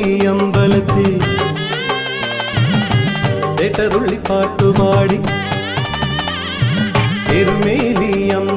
தேவி அம்பலத்தில் பேட்டருளி பாட்டு பாடி திருமேலி அம்பலத்தில்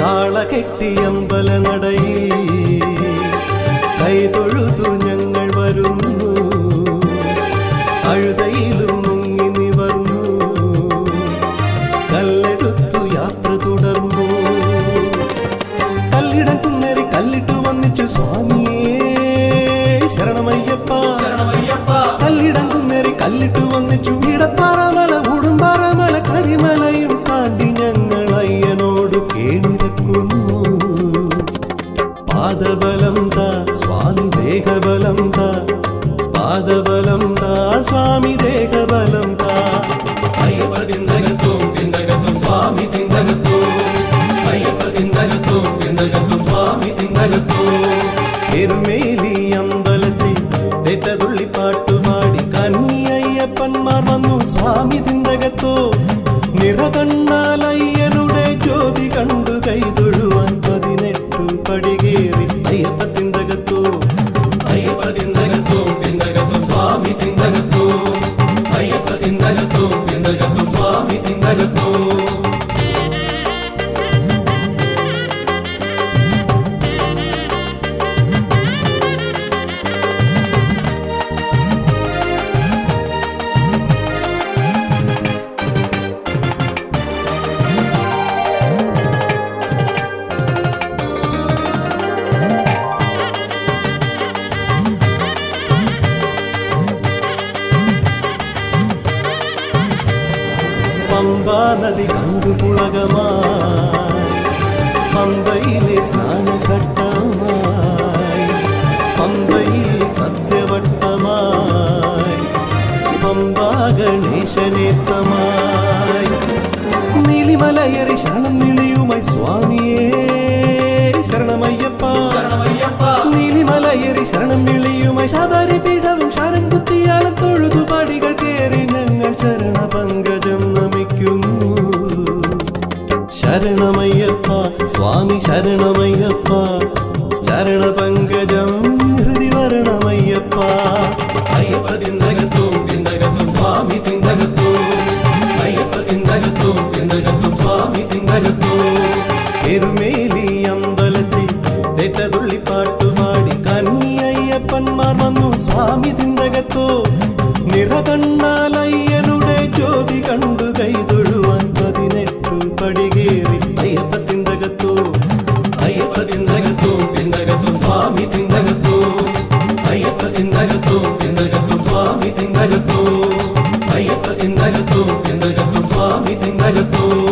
താളകെട്ടിയമ്പല നടയിൽ பாதபலம் தா சுவாமி தேகபலம் தா பாதபலம் தா சுவாமி தேகபலம் தா ஐயப்பதின் நகத்தும் பின் நகத்தும் சுவாமி பின் பம்பா நதி கண்டு புழகமா பம்பையிலே ஸ்நான கட்டமாய். பம்பையில் சத்தியவட்டமாய். பம்பா கணேசநேத்தமாய் நீலிமலையறி சரணம் இழியுமை சுவாமியே சரணமையப்பா. நீலிமலையறி சரணம் இழியுமை சபரிபிட சரணமையப்பா சுவாமி சரணமையப்பா. சரண பங்கஜம் ஹிருதி வரணமையப்பா ஐயப்பதிந்த സ്വാമി തിങ്കലത്തോ